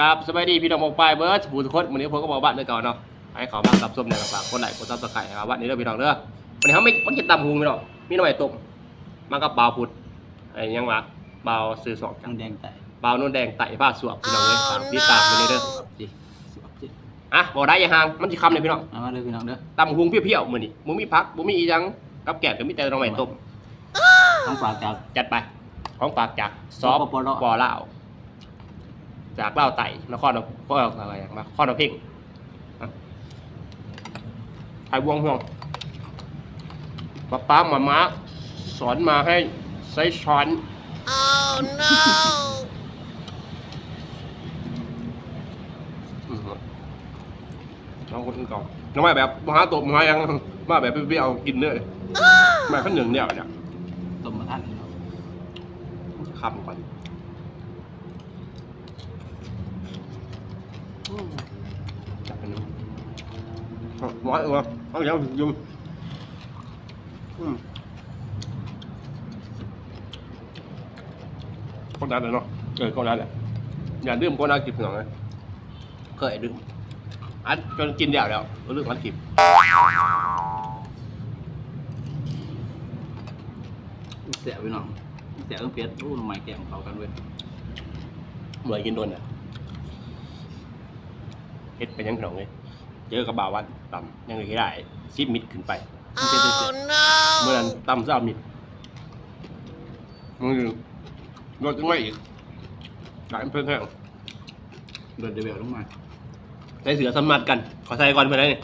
กับสบายดีพี่น้องมองปลายเบิร์ดผู้ทุกคนวันนี้ผมก็บอกบ้านเด้อเก่าเนาะให้เขามากับส้มเนี่ยฝากคนไหนคนซับสไครต์ครับวันนี้เด้อพี่น้องเด้อวันนี้เขาไม่มันกินตำหุงพี่น้องมีหน่อยต้มมันก็เปล่าพุดไอ้ยังวะเปล่าซื้อสองจัจังงแดงไต่เปล่านุ่นแดงไต่ผ้าสวบพี่น้องเลยฝากพี่ตามไปเลยเด้อสิสวบสิอะบอกได้อยังห่างมันจะคำเลยพี่น้องเอามาเลยพี่น้องเด้อตำหุงเพี้ยวๆมือนี่มึงมีพักมึงมีอีหยังกับแกะก็มีแต่หน่อไม้ต้มต้องฝากจากจัดไปของฝากจากซอฟสปปลาวปอลาว จากเล่าวไต่นครนครอะไรอย่างมานครนเพ่งอะไทยวงห่วงป้าป้ามามาสอนมาให้ใช้ช้อนอืมน้องคนอื่นก่อนน้องไม่แบบมหาตบมหายังมาแบบเปรี้ยวๆกินเนื้อแม่ข้าวหนึ่งเนี่ยเนี่ยต้มมาท่านคำก่อน จับไปนึงร้อยเออเอาอย่างยุ่งก็ได้เลยเนาะเออก็ได้แหละอย่าดื่มก็น่ากินหน่อยเคยดื่มอันจนกินเดียวแล้วเรื่องมันกินเสียพี่น้องเสียต้องเปียดรู้ทำไมแกมเขากันเว้ยเหมือนกินโดนอะ เฮ็ดไปยังขนมเลยเจอกระบาวันต่ำยังไงก็ได้ซิมิดขึ้นไปมันเป็นเสียเมื่อนั้นต่ำเศร้ามิดมึงรถยังไงอีกหลายเพื่อนแห้งเดินเดบิวลงมาใส่เสือสมัดกัน ขอใส่ก่อนเพื่อนได้นี่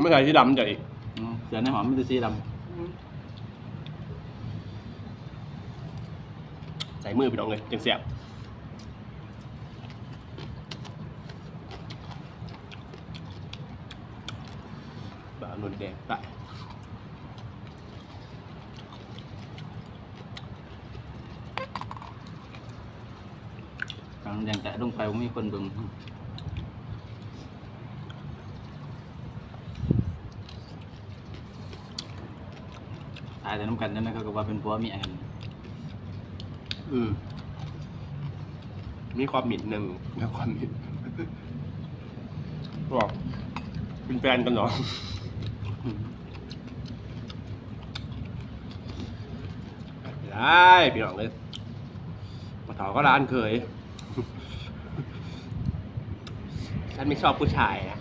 ไม่ใส่ที่ดำใจอีกอืมเสือในหอมมันจะสีดใส่มือพี่น้องเลยจังเสียบ บานุนแดงไปำจังแดงไต่ลงไปว่ามีคนเบิ่งตายแต่น้ำกันนั่นนะก็ว่าเป็นผัวเมียกันอืมมีความหมิ่นหนึ่งมีความหมิ่นบอกเป็นแฟนกันเหรอม ได้พี่น้องเลยมาถอก็ร้านเคย ฉันไม่ชอบผู้ชายนะ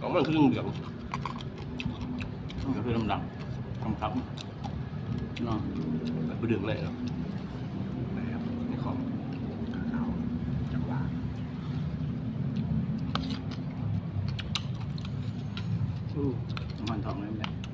ของมันคือเรื่องเหลืองมันก็คือลำดับคำครับเนาะแบบผู้ดึงเลยเนาะนะครับนี่ของขาวจังหวะอู้น้ำมันทองนั่นแหละไอ้ปลากดีของเลยเด็ดไปเด็ดปันเย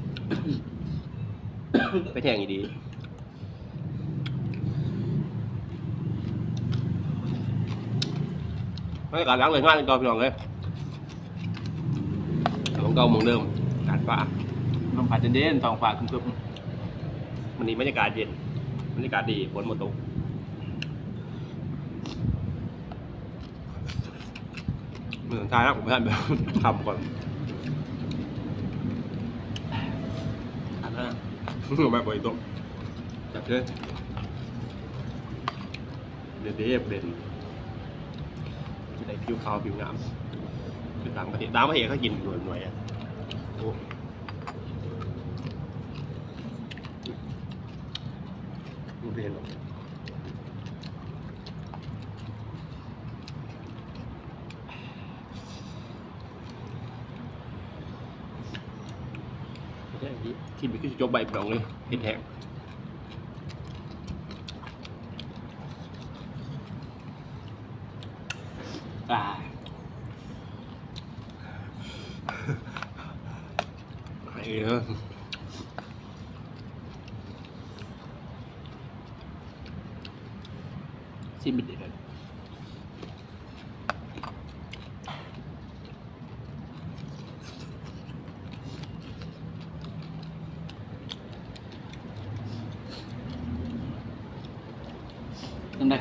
งเอาจะแบบน้ำตาไหลยาวๆยิ่งต่ำเลยดิๆเมืองที่ไหนไปแทงอีดีไม่การล้างเลยง่ายเลยตอนพี่น้องเลยของเก่าเมืองเดิมการฟ้าลมพัดจะเด่นทองฟ้าคึมวันนี้บรรยากาศเย็นบรรยากาศดีฝนหมดตกเมืองไทยนะผมท่านแบบทำก่อนอันนั้น แบบบริโตกจับเลยเด่นเด่นเด่นจะได้ผิวขาวผิวงามคือตามประเทศตามประเทศเขากินหน่วยหน่วยอะโอ้ไม่เรียนหรอก ที่มีขึ้นจบใบปลองเลยเห็ดแห้งๆอ่าไอ้เออ Ừ. ชิบเด็ดเลยต้อง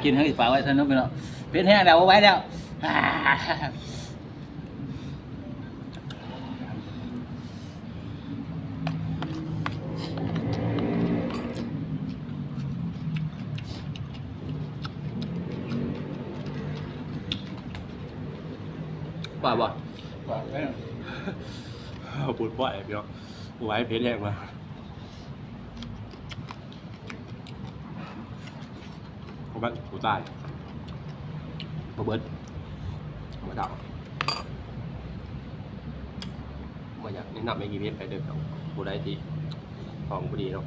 กินทั้งอีกฝากไว้ท่านนู้นไปเนาะเป็นแห้งแล้วเอาไว้แล้วอ่าว่าบ่ฝากไว้เนาะปูดป่อยพี่น้องไว้เพชรแยกมา ผมว่ากูตายผมเบิร์ดมาดาวมาอยากแนะนำไม่กี่เพชไปเดิมของกูได้ที่ของกูดีเนาะ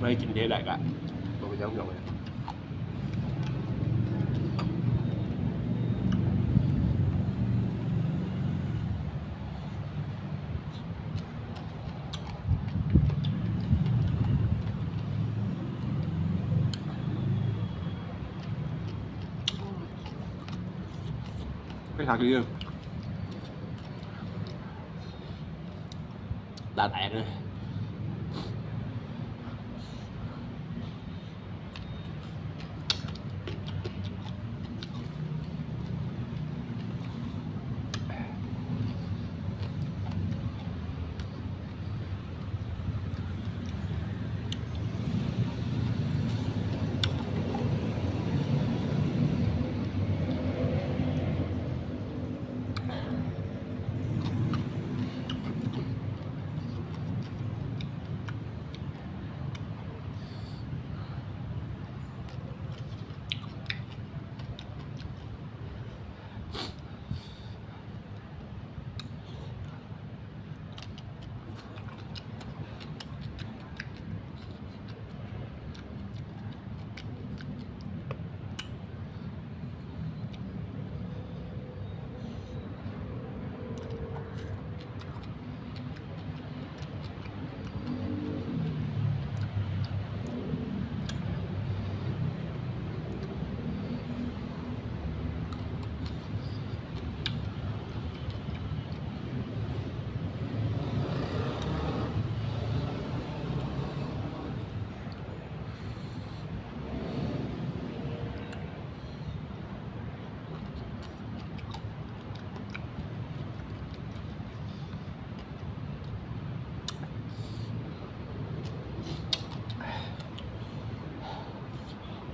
ไม่กินเทสแหลกอะลงไปย้ำลงไปไม่ขาดเรื่องเลย เฮ้ยเดี๋ย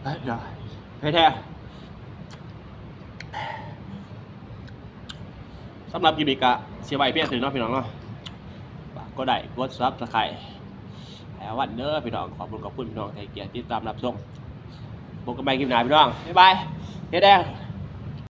วเพชรแท้สำหรับกิมิกะเสียใบเพียงถึงเนาะพี่น้องเนาะฝากก็ได้กดซับสไครต์แล้ววันเด้อพี่น้องขอบคุณขอบคุณพี่น้องที่เกียรติที่ตามรับชมพบกันใหม่คลิปหน้าพี่น้องบ๊ายบายเฮ้ยแท้